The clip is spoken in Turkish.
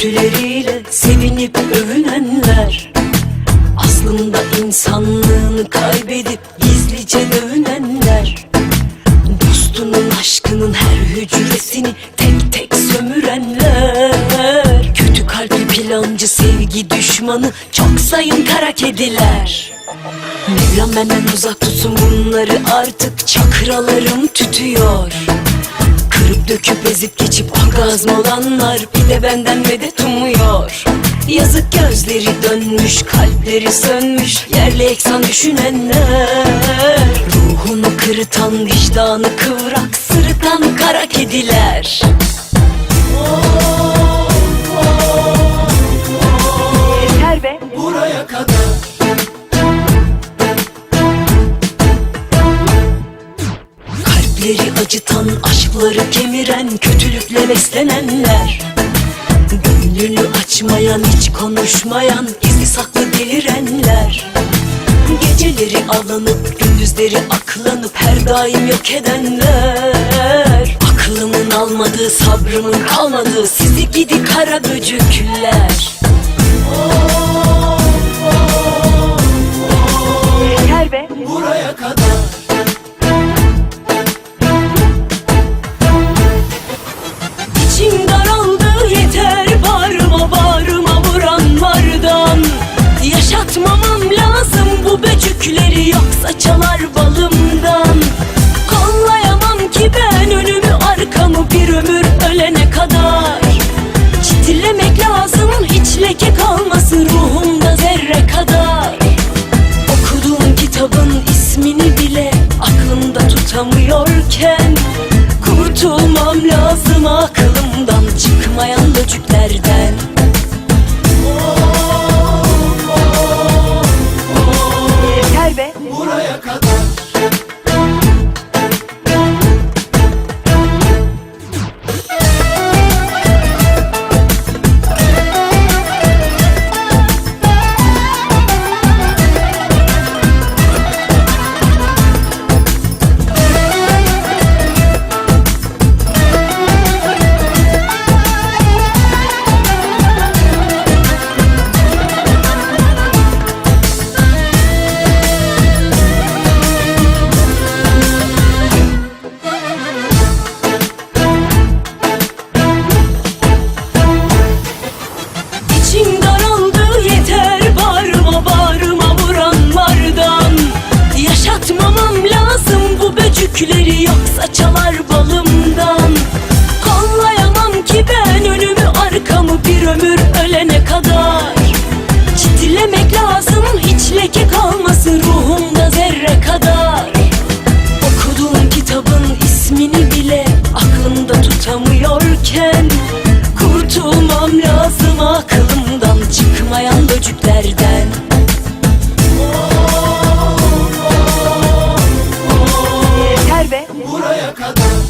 Övgüleriyle sevinip övünenler Aslında insanlığını kaybedip gizlice dövünenler Dostunun aşkının her hücresini tek tek sömürenler Kötü kalpli plancı sevgi düşmanı çok sayın kara kediler. Mevlam benden uzak tutsun bunları artık çakralarım tütüyor Kırıp döküp ezip geçip orgazm olanlar bir de benden medet umuyor. Yazık gözleri dönmüş kalpleri sönmüş yerle eksan düşünenler. Ruhunu kırıtan vicdanı kıvrak sırıtan kara kediler. Yeter be. Buraya kadar Kalpleri acıtan, aşkları kemiren, kötülükle beslenenler. Gönlünü açmayan, hiç konuşmayan, gizli saklı delirenler. Geceleri alınıp, gündüzleri aklanıp her daim yok edenler. Aklımın almadığı, sabrımın kalmadığı, sizi gidi kara böcükler hiç leke kalmasın ruhumda zerre kadar. Okuduğum kitabın ismini bile aklımda tutamıyorken Kurtulmam lazım aklımdan çıkmayan böcüklerden bu böcükleri yoksa çalar balımdan. Kollayamam ki ben önümü arkamı bir ömür ölene kadar. Çitilemek lazım hiç leke kalmasın ruhumda zerre kadar. Okuduğum kitabın ismini bile aklımda tutamıyorken Kurtulmam lazım aklımdan çıkmayan böcüklerden Buraya kadar.